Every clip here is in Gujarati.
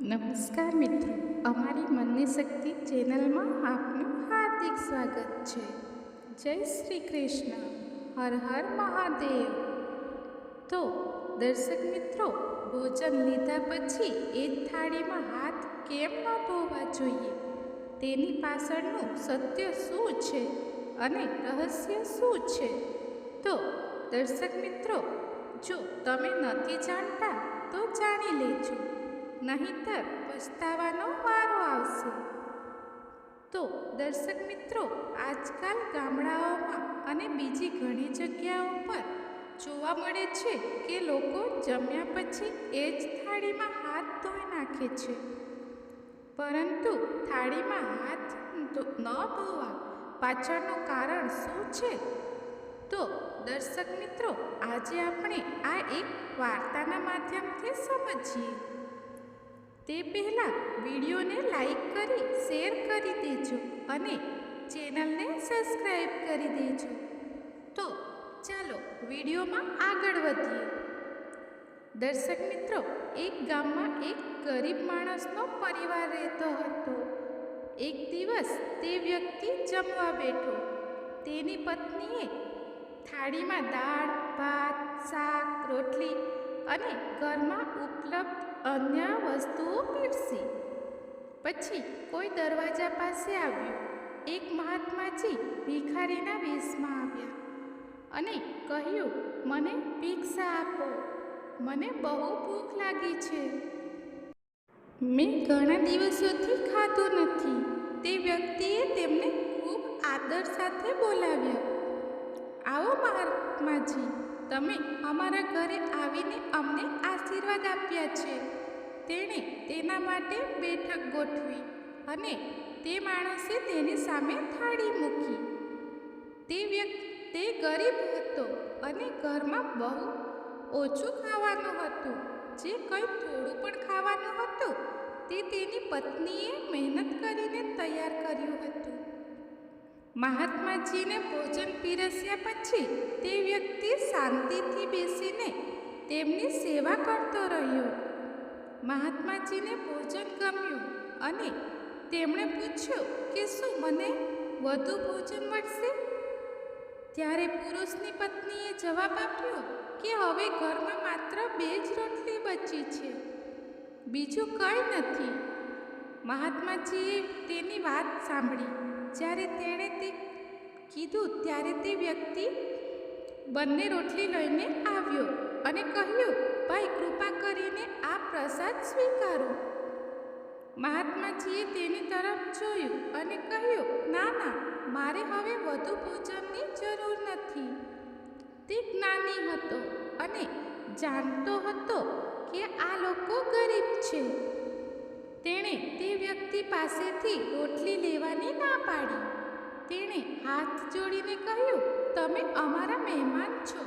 નમસ્કાર મિત્રો, અમારી મનની શક્તિ ચેનલમાં આપનું હાર્દિક સ્વાગત છે. જય શ્રી કૃષ્ણ. હર હર મહાદેવ. તો દર્શક મિત્રો, ભોજન લીધા પછી એ થાળીમાં હાથ કેમ ન ધોવા જોઈએ? તેની પાછળનું સત્ય શું છે અને રહસ્ય શું છે? તો દર્શક મિત્રો, જો તમે નથી જાણતા તો જાણી લેજો. નહીંતર પસ્તાવાનો વારો આવશે. તો દર્શક મિત્રો, આજકાલ ગામડાઓમાં અને બીજી ઘણી જગ્યાઓ પર જોવા મળે છે કે લોકો જમ્યા પછી એ જ થાળીમાં હાથ ધોઈ નાખે છે. પરંતુ થાળીમાં હાથ ન ધોવા પાછળનું કારણ શું છે? તો દર્શક મિત્રો, આજે આપણે આ એક વાર્તાના માધ્યમથી સમજીએ. તે પહેલાં વિડીયોને લાઈક કરી, શેર કરી દેજો અને ચેનલને સબસ્ક્રાઈબ કરી દેજો. તો ચાલો વિડીયોમાં આગળ વધીએ. દર્શક મિત્રો, એક ગામમાં એક ગરીબ માણસનો પરિવાર રહેતો હતો. એક દિવસ તે વ્યક્તિ જમવા બેઠો. તેની પત્નીએ થાળીમાં દાળ, ભાત, શાક, રોટલી અને ઘરમાં ઉપલબ્ધ અન્ય વસ્તુઓ પીરસી. પછી કોઈ દરવાજા પાસે આવ્યું. એક મહાત્માજી ભિખારીના વેશમાં આવ્યા અને કહ્યું, મને ભિક્ષા આપો. મને બહુ ભૂખ લાગી છે. મેં ઘણા દિવસોથી ખાધું નથી. તે વ્યક્તિએ તેમને ખૂબ આદર સાથે બોલાવ્યા. આવો મહાત્માજી તમે અમારા ઘરે આવીને અમને આશીર્વાદ આપ્યા છે. તેણે તેના માટે બેઠક ગોઠવી અને તે માણસે તેની સામે થાળી મૂકી. તે વ્યક્તિ તે ગરીબ હતો અને ઘરમાં બહુ ઓછું ખાવાનું હતું. જે કંઈ થોડું પણ ખાવાનું હતું તે તેની પત્નીએ મહેનત કરીને તૈયાર કર્યું હતું. મહાત્માજીને ભોજન પીરસ્યા પછી તે વ્યક્તિ શાંતિથી બેસીને તેમની સેવા કરતો રહ્યો. મહાત્માજીને ભોજન ગમ્યું અને તેમણે પૂછ્યું કે શું મને વધુ ભોજન મળશે? ત્યારે પુરુષની પત્નીએ જવાબ આપ્યો કે હવે ઘરમાં માત્ર બે જ રોટલી બચી છે. બીજું કંઈ નથી. મહાત્માજીએ તેની વાત સાંભળી. જ્યારે તેણે તે કીધું ત્યારે તે વ્યક્તિ બંને રોટલી લઈને આવ્યો અને કહ્યું, ભાઈ, કૃપા કરીને આ પ્રસાદ સ્વીકારો. મહાત્માજીએ તેની તરફ જોયું અને કહ્યું, ના ના, મારે હવે વધુ ભોજનની જરૂર નથી. તે જ્ઞાની હતો અને જાણતો હતો કે આ લોકો ગરીબ છે. તેણે તે વ્યક્તિ પાસેથી રોટલી લેવાની હાથ જોડીને કહ્યું, તમે અમારા મહેમાન છો.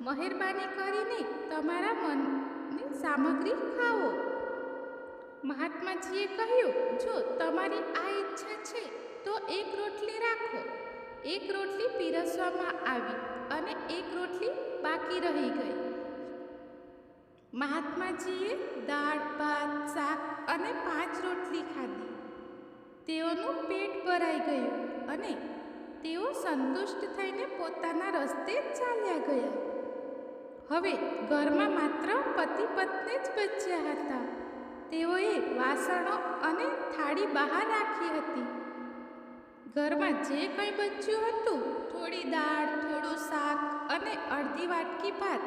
મહેરબાની કરીને તમારા મનની સામગ્રી ખાઓ. મહાત્માજીએ કહ્યું, જો તમારી આ ઈચ્છા છે, તો એક રોટલી રાખો. એક રોટલી પીરસવામાં આવી અને એક રોટલી બાકી રહી ગઈ. મહાત્માજીએ દાળ, ભાત, શાક અને પાંચ રોટલી ખાધી. તેઓનું પેટ ભરાઈ ગયું અને તેઓ સંતુષ્ટ થઈને પોતાના રસ્તે ચાલ્યા ગયા. હવે ઘરમાં માત્ર પતિ પત્ની જ બચ્યા હતા. તેઓએ વાસણો અને થાળી બહાર રાખી હતી. ઘરમાં જે કંઈ બચ્યું હતું, થોડી દાળ, થોડું શાક અને અડધી વાટકી ભાત,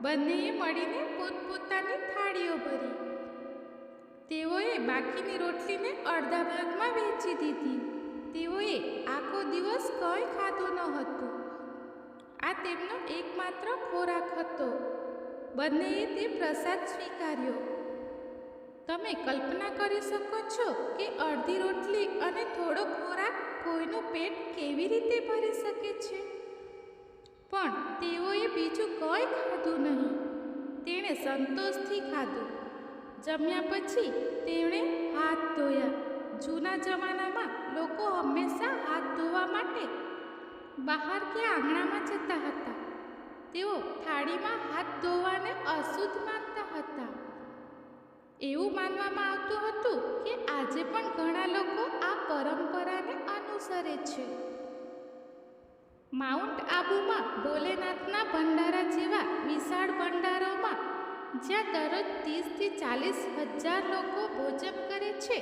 બંનેએ મળીને પોતપોતાની થાળીઓ ભરી. તેઓએ બાકીની રોટલીને અડધા ભાગમાં વહેંચી દીધી. તેઓએ આખો દિવસ કંઈ ખાધું ન હતું. આ તેમનો એકમાત્ર ખોરાક હતો. બંનેએ તે પ્રસાદ સ્વીકાર્યો. તમે કલ્પના કરી શકો છો કે અડધી રોટલી અને થોડો ખોરાક કોઈનું પેટ કેવી રીતે ભરી શકે છે? પણ તેઓએ બીજું કંઈ ખાધું નહીં. તેણે સંતોષથી ખાધું. જમ્યા પછી તેમણે હાથ ધોયા. જૂના જમાનામાં લોકો હંમેશા હાથ ધોવા માટે બહાર કે આંગણામાં જતા હતા. તેઓ થાળીમાં હાથ ધોવાને અશુદ્ધ માનતા હતા. એવું માનવામાં આવતું હતું કે આજે પણ ઘણા લોકો આ પરંપરાને અનુસરે છે. માઉન્ટ આબુમાં ભોલેનાથના ભંડારા જેવા વિશાળ ભંડારોમાં જ્યાં દરરોજ ત્રીસથી ચાલીસ હજાર લોકો ભોજન કરે છે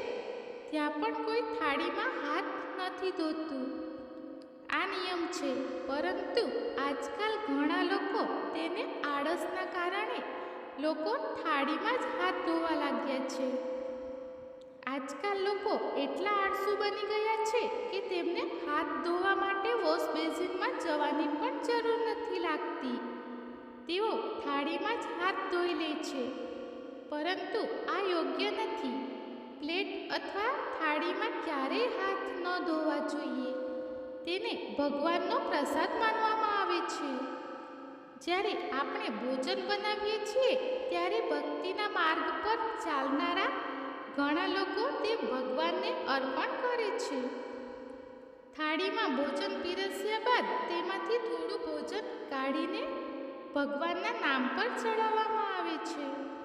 ત્યાં પણ કોઈ થાળીમાં હાથ નથી ધોતું. આ નિયમ છે, પરંતુ આજકાલ ઘણા લોકો તેને આળસના કારણે લોકો થાળીમાં જ હાથ ધોવા લાગ્યા છે. આજકાલ લોકો એટલા આળસુ બની ગયા છે કે તેમને હાથ ધોવા માટે વોશ બેસિનમાં જવાની પણ જરૂર નથી લાગતી. તેઓ થાળીમાં જ હાથ ધોઈ લે છે. પરંતુ આ યોગ્ય નથી. પ્લેટ અથવા થાળીમાં ક્યારેય હાથ ન ધોવા જોઈએ. તેને ભગવાનનો પ્રસાદ માનવામાં આવે છે. જ્યારે આપણે ભોજન બનાવીએ છીએ, ત્યારે ભક્તિના માર્ગ પર ચાલનારા ઘણા લોકો તે ભગવાનને અર્પણ કરે છે. થાળીમાં ભોજન પીરસ્યા બાદ તેમાંથી થોડું ભોજન કાઢીને ભગવાનના નામ પર ચડાવવામાં આવે છે.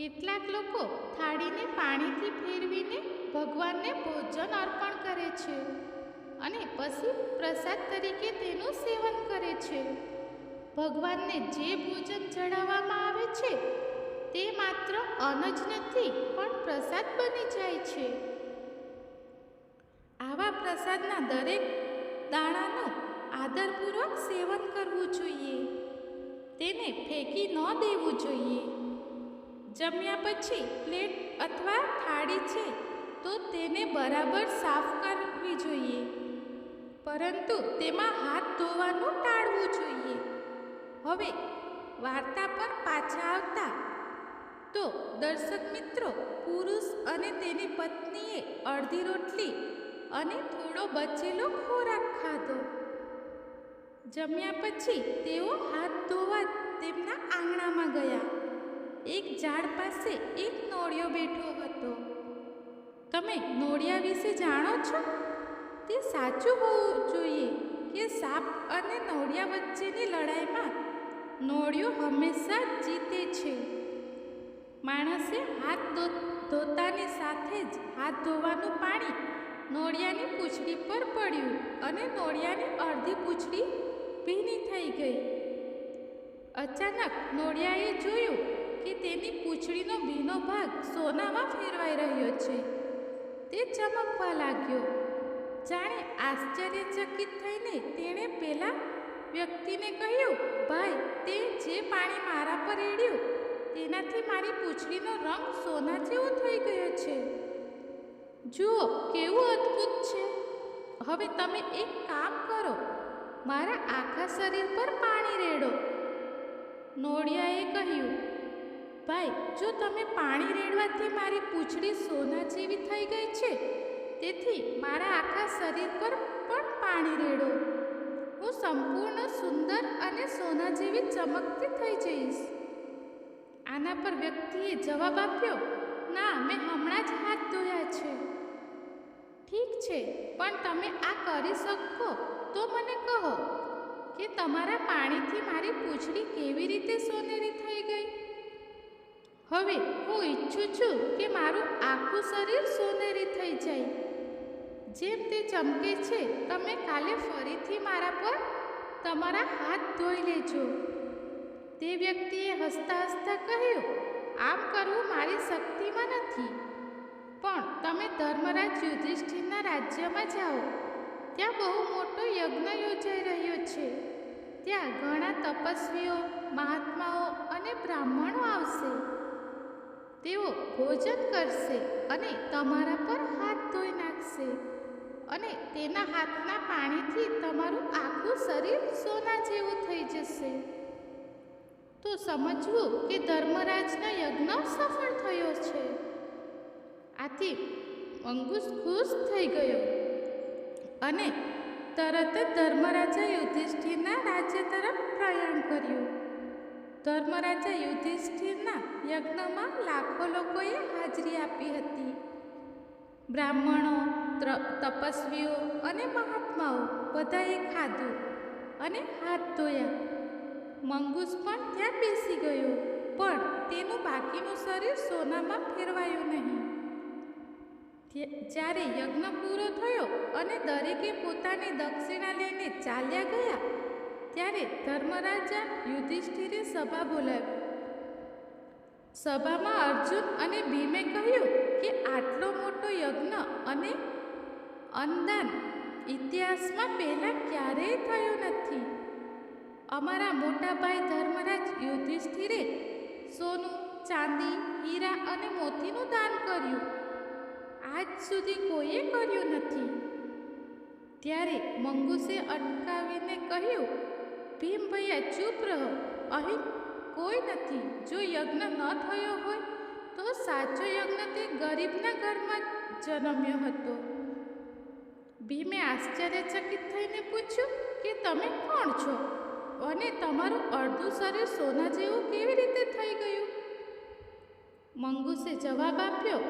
કેટલાક લોકો થાળીને પાણીથી ફેરવીને ભગવાનને ભોજન અર્પણ કરે છે અને પછી પ્રસાદ તરીકે તેનું સેવન કરે છે. ભગવાનને જે ભોજન ચડાવવામાં આવે છે, તે માત્ર અન્ન જ નથી, પણ પ્રસાદ બની જાય છે. આવા પ્રસાદના દરેક દાણાનું આદરપૂર્વક સેવન કરવું જોઈએ. તેને ફેંકી ન દેવું જોઈએ. જમ્યા પછી પ્લેટ અથવા થાળી છે, તો તેને બરાબર સાફ કરવી જોઈએ. પરંતુ તેમાં હાથ ધોવાનું ટાળવું જોઈએ. હવે વાર્તા પર પાછા આવતા. તો દર્શક મિત્રો, પુરુષ અને તેની પત્નીએ અડધી રોટલી અને થોડો બચેલો ખોરાક ખાધો. જમ્યા પછી તેઓ હાથ ધોવા એક ઝાડ પાસે એક નોળિયો બેઠો હતો. તમે નોળિયા વિશે જાણો છો? તે સાચું હોવું જોઈએ કે સાપ અને નોળિયા વચ્ચેની લડાઈમાં નોળિયો હંમેશા જીતે છે. માણસે હાથ ધોતાની સાથે જ હાથ ધોવાનું પાણી નોળિયાની પૂંછડી પર પડ્યું અને નોળિયાની અડધી પૂંછડી ભીની થઈ ગઈ. અચાનક નોળિયાએ જોયું કે તેની પૂંછડીનો ભીનો ભાગ સોનામાં ફેરવાઈ રહ્યો છે. તે ચમકવા લાગ્યો. જાણે આશ્ચર્યચકિત થઈને તેણે પેલા વ્યક્તિને કહ્યું, ભાઈ, તે જે પાણી મારા પર રેડ્યું, તેનાથી મારી પૂંછડીનો રંગ સોના જેવો થઈ ગયો છે. જુઓ, કેવું અદ્ભુત છે. હવે તમે એક કામ કરો. મારા આખા શરીર પર પાણી રેડો. નોળિયાએ કહ્યું ભાઈ, જો તમે પાણી રેડવાથી મારી પૂંછડી સોના જેવી થઈ ગઈ છે, તેથી મારા આખા શરીર પર પણ પાણી રેડો. હું સંપૂર્ણ સુંદર અને સોના જેવી ચમકતી થઈ જઈશ. આના પર વ્યક્તિએ જવાબ આપ્યો, ના, મેં હમણાં જ હાથ ધોયા છે. ઠીક છે, પણ તમે આ કરી શકો, તો મને કહો કે તમારા પાણીથી મારી પૂંછડી કેવી રીતે સોનેરી થઈ ગઈ? હવે હું ઈચ્છું છું કે મારું આખું શરીર સોનેરી થઈ જાય. જેમ તે ચમકે છે, તમે કાલે ફરીથી મારા પર તમારા હાથ ધોઈ લેજો. તે વ્યક્તિએ હસતા હસતા કહ્યું, આમ કરવું મારી શક્તિમાં નથી. પણ તમે ધર્મરાજ યુધિષ્ઠિરના રાજ્યમાં જાઓ. ત્યાં બહુ મોટો યજ્ઞ યોજાઈ રહ્યો છે. ત્યાં ઘણા તપસ્વીઓ, મહાત્માઓ અને બ્રાહ્મણો આવશે. તેઓ ભોજન કરશે અને તમારા પર હાથ ધોઈ નાખશે. અને તેના હાથના પાણીથી તમારું આખું શરીર સોના જેવું થઈ જશે. તો સમજવું કે ધર્મરાજના યજ્ઞ સફળ થયો છે. આથી અંગુશ ખુશ થઈ ગયો. અને તરત જ ધર્મરાજા યુધિષ્ઠિરના રાજ્ય તરફ પ્રયાણ કર્યું. ધર્મરાજા યુધિષ્ઠિરના યજ્ઞમાં લાખો લોકોએ હાજરી આપી હતી. બ્રાહ્મણો તપસ્વીઓ અને મહાત્માઓ બધાએ ખાધું અને હાથ ધોયા. મંગુસ પણ ત્યાં બેસી ગયો, પણ તેનું બાકીનું શરીર સોનામાં ફેરવાયું નહીં. જ્યારે યજ્ઞ પૂરો થયો અને દરેકે પોતાની દક્ષિણા લઈને ચાલ્યા ગયા ત્યારે ધર્મરાજા યુધિષ્ઠિરે સભા બોલાવી. સભામાં અર્જુન અને ભીમે કહ્યું કે આટલો મોટો યજ્ઞ અને અંદાન ઇતિહાસમાં પહેલાં ક્યારેય થયો નથી. અમારા મોટા ભાઈ ધર્મરાજ યુધિષ્ઠિરે સોનું, ચાંદી, હીરા અને મોતીનું દાન કર્યું. આજ સુધી કોઈએ કર્યું નથી. ત્યારે મંગુસે અટકાવીને કહ્યું ભીમ ભૈયા ચૂપ રહો. અહીં કોઈ નથી. જો યજ્ઞ ન થયો હોય, તો સાચો યજ્ઞ તે ગરીબના ઘરમાં જન્મ્યો હતો. ભીમે આશ્ચર્યચકિત થઈને પૂછ્યું કે તમે કોણ છો? અને તમારું અડધું શરીર સોના જેવું કેવી રીતે થઈ ગયું? મંગુસે જવાબ આપ્યો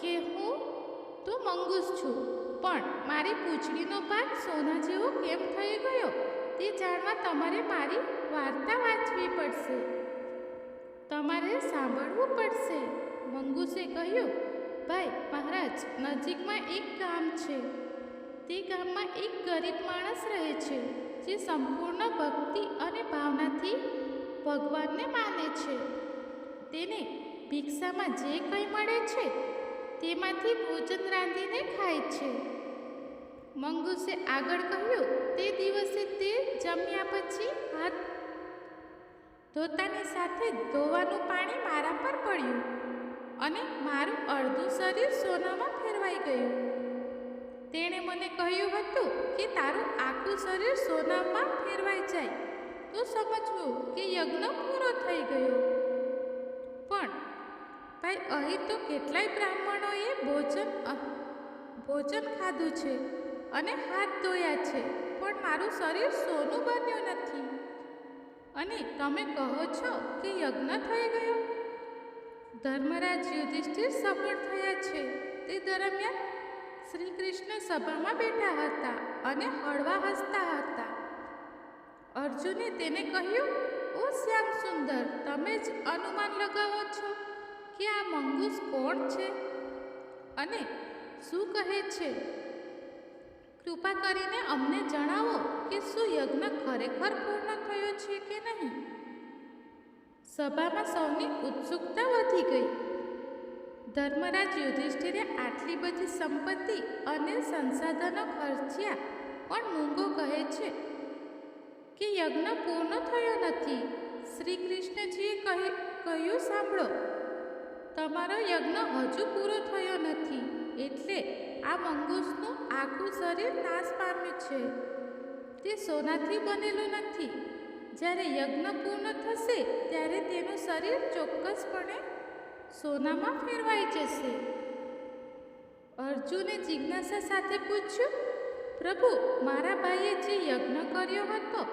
કે હું તો મંગુસ છું, પણ મારી પૂંછડીનો ભાગ સોના જેવો કેમ થઈ ગયો? તે જાણવા તમારે મારી વાર્તા વાંચવી પડશે. તમારે સાંભળવું પડશે. મંગુસે કહ્યું, ભાઈ, મહારાજ, નજીકમાં એક ગામ છે. તે ગામમાં એક ગરીબ માણસ રહે છે, જે સંપૂર્ણ ભક્તિ અને ભાવનાથી ભગવાનને માને છે. તેને ભિક્ષામાં જે કંઈ મળે છે, તેમાંથી ભોજન રાંધીને ખાય છે. મંગુસે આગળ કહ્યું તે દિવસે તે જમ્યા પછી હાથ ધોતાની સાથે ધોવાનું પાણી મારા પર પડ્યું અને મારું અડધું શરીર સોનામાં ફેરવાઈ ગયું. તેણે મને કહ્યું હતું કે તારું આખું શરીર સોનામાં ફેરવાઈ જાય. તો સમજવું કે યજ્ઞ પૂરો થઈ ગયો. પણ ભાઈ, અહીં તો કેટલાય બ્રાહ્મણોએ ભોજન ભોજન ખાધું છે અને હાથ ધોયા છે, પણ મારું શરીર સોનું બન્યું નથી. અને તમે કહો છો કે યજ્ઞ થઈ ગયો? ધર્મરાજ યુધિષ્ઠિર સફળ થયા છે. તે દરમિયાન શ્રી કૃષ્ણ સભામાં બેઠા હતા અને હળવા હસતા હતા. અર્જુને તેને કહ્યું, ઓ શ્યામ સુંદર, તમે જ અનુમાન લગાવો છો કે આ મંગુસ કોણ છે? અને શું કહે છે? કૃપા કરીને અમને જણાવો કે શું યજ્ઞ ખરેખર પૂર્ણ થયો છે કે નહીં? સભામાં સૌની ઉત્સુકતા વધી ગઈ. ધર્મરાજ યુધિષ્ઠિરે આટલી બધી સંપત્તિ અને સંસાધનો ખર્ચ્યા, પણ મૂંગો કહે છે કે યજ્ઞ પૂર્ણ થયો નથી. શ્રી કૃષ્ણજીએ કહે, કહ્યું, સાંભળો, તમારો યજ્ઞ હજુ પૂરો થયો નથી, એટલે આ મંગૂસનું આખું શરીર નાશ પામ્યું છે. તે સોનાથી બનેલું નથી. જ્યારે યજ્ઞ પૂર્ણ થશે, ત્યારે તેનું શરીર ચોક્કસપણે સોનામાં ફેરવાઈ જશે. અર્જુને જિજ્ઞાસા સાથે પૂછ્યું, પ્રભુ, મારા ભાઈએ જે યજ્ઞ કર્યો હતો,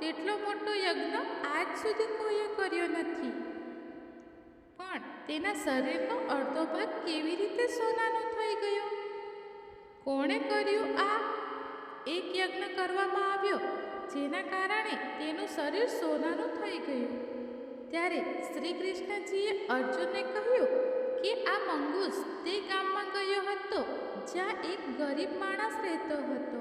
તેટલો મોટો યજ્ઞ આજ સુધી કોઈએ કર્યો નથી. પણ તેના શરીરનો અડધો ભાગ કેવી રીતે સોનાનો થઈ ગયો કોણે કર્યું આ? એક યજ્ઞ કરવામાં આવ્યો, જેના કારણે તેનું શરીર સોનાનું થઈ ગયું. ત્યારે શ્રી કૃષ્ણજીએ અર્જુનને કહ્યું કે આ મંગૂસ તે ગામમાં ગયો હતો, જ્યાં એક ગરીબ માણસ રહેતો હતો.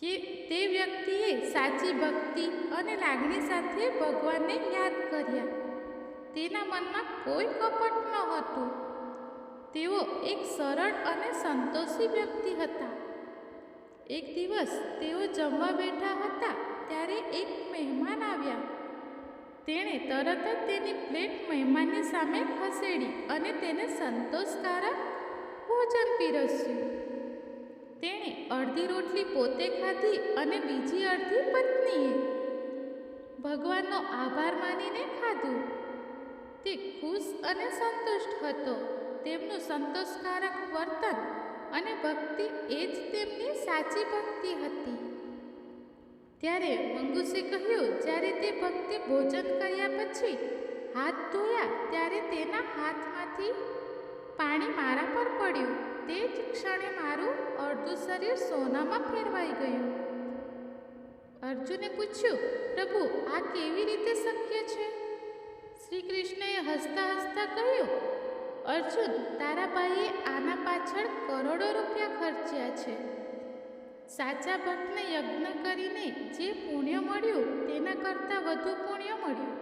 તે તે વ્યક્તિએ સાચી ભક્તિ અને લાગણી સાથે ભગવાનને યાદ કર્યા. તેના મનમાં કોઈ કપટ ન તેઓ એક સરળ અને સંતોષી વ્યક્તિ હતા. એક દિવસ તેઓ જમવા બેઠા હતા ત્યારે એક મહેમાન આવ્યા. તેણે તરત જ તેની પ્લેટ મહેમાનની સામે ખસેડી અને તેને સંતોષકારક ભોજન પીરસ્યું. તેણે અડધી રોટલી પોતે ખાધી અને બીજી અડધી પત્નીએ. ભગવાનનો આભાર માનીને ખાધું. તે ખુશ અને સંતુષ્ટ હતો. તેમનું સંતોષકારક વર્તન અને ભક્તિ એ જ તેમની સાચી ભક્તિ હતી. ત્યારે મંગુસે કહ્યું, જ્યારે તે ભક્તિ ભોજન કર્યા પછી હાથ ધોયા, ત્યારે તેના હાથમાંથી પાણી મારા પર પડ્યું. તે જ ક્ષણે મારું અડધું શરીર સોનામાં ફેરવાઈ ગયું. અર્જુને પૂછ્યું, પ્રભુ, આ કેવી રીતે શક્ય છે? શ્રી કૃષ્ણએ હસતા હસતા કહ્યું અર્જુન, તારા ભાઈએ આના પાછળ કરોડો રૂપિયા ખર્ચ્યા છે. સાચા ભક્તને યજ્ઞ કરીને જે પુણ્ય મળ્યું, તેના કરતાં વધુ પુણ્ય મળ્યું.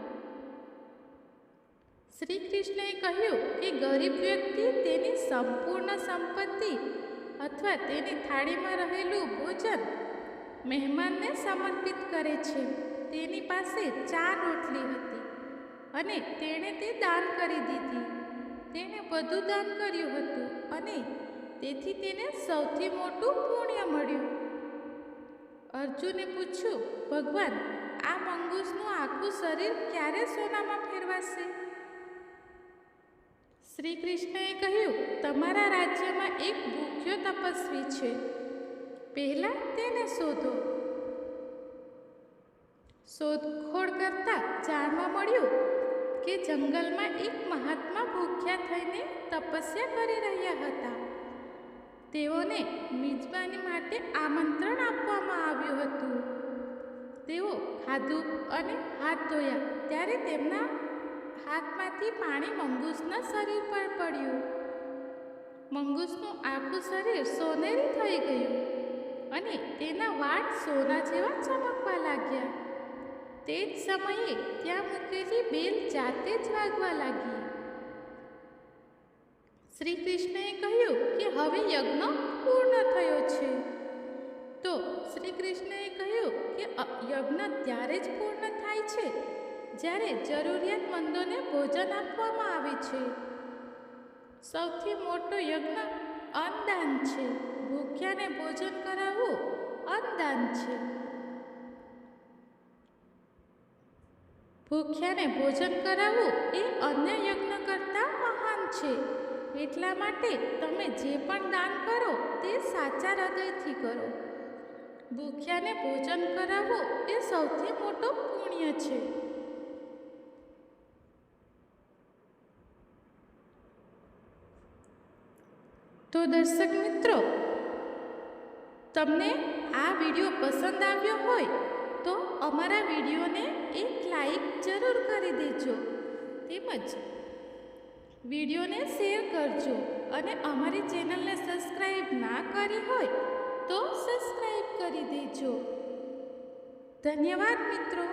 શ્રી કૃષ્ણએ કહ્યું કે ગરીબ વ્યક્તિ તેની સંપૂર્ણ સંપત્તિ અથવા તેની થાળીમાં રહેલું ભોજન મહેમાનને સમર્પિત કરે છે. તેની પાસે ચાર રોટલી હતી અને તેણે તે દાન કરી દીધી. તેણે વધુ દાન કર્યું હતું અને તેથી તેને સૌથી મોટું પુણ્ય મળ્યું. અર્જુને પૂછ્યું, ભગવાન, આ મંગુસનું આખું શરીર ક્યારે સોનામાં ફેરવાશે? શ્રી કૃષ્ણએ કહ્યું, તમારા રાજ્યમાં એક ભૂખ્યો તપસ્વી છે. પહેલાં તેને શોધો. શોધખોળ કરતાં જાણવા મળ્યું કે જંગલમાં એક મહાત્મા ભૂખ્યા થઈને તપસ્યા કરી રહ્યા હતા. તેઓને મિજબાની માટે આમંત્રણ આપવામાં આવ્યું હતું. તેઓ ખાધું અને હાથ ધોયા, ત્યારે તેમના હાથમાંથી પાણી મંગૂસના શરીર પર પડ્યું. મંગૂસનું આખું શરીર સોનેરી થઈ ગયું અને તેના વાળ સોના જેવા ચમકવા લાગ્યા. તે જ સમયે ત્યાં મૂકેલી બેલ જાતે જ વાગવા લાગી. શ્રી કૃષ્ણએ કહ્યું કે હવે યજ્ઞ પૂર્ણ થયો છે. તો શ્રી કૃષ્ણએ કહ્યું કે યજ્ઞ ત્યારે જ પૂર્ણ થાય છે, જ્યારે જરૂરિયાતમંદોને ભોજન આપવામાં આવે છે. સૌથી મોટો યજ્ઞ અન્નદાન છે. ભૂખ્યાને ભોજન કરાવવું અન્નદાન છે. ભૂખ્યાને ભોજન કરાવવું એ અન્ય યજ્ઞ કરતાં મહાન છે. એટલા માટે તમે જે પણ દાન કરો તે સાચા હૃદયથી કરો. ભૂખ્યાને ભોજન કરાવવું એ સૌથી મોટો પુણ્ય છે. તો દર્શક મિત્રો, તમને આ વીડિયો પસંદ આવ્યો હોય તો અમારા વિડીયોને એક લાઈક જરૂર કરી દેજો. તેમજ વિડીયોને શેર કરજો અને અમારી ચેનલને સબસ્ક્રાઈબ ના કરી હોય તો સબસ્ક્રાઈબ કરી દેજો. ધન્યવાદ મિત્રો.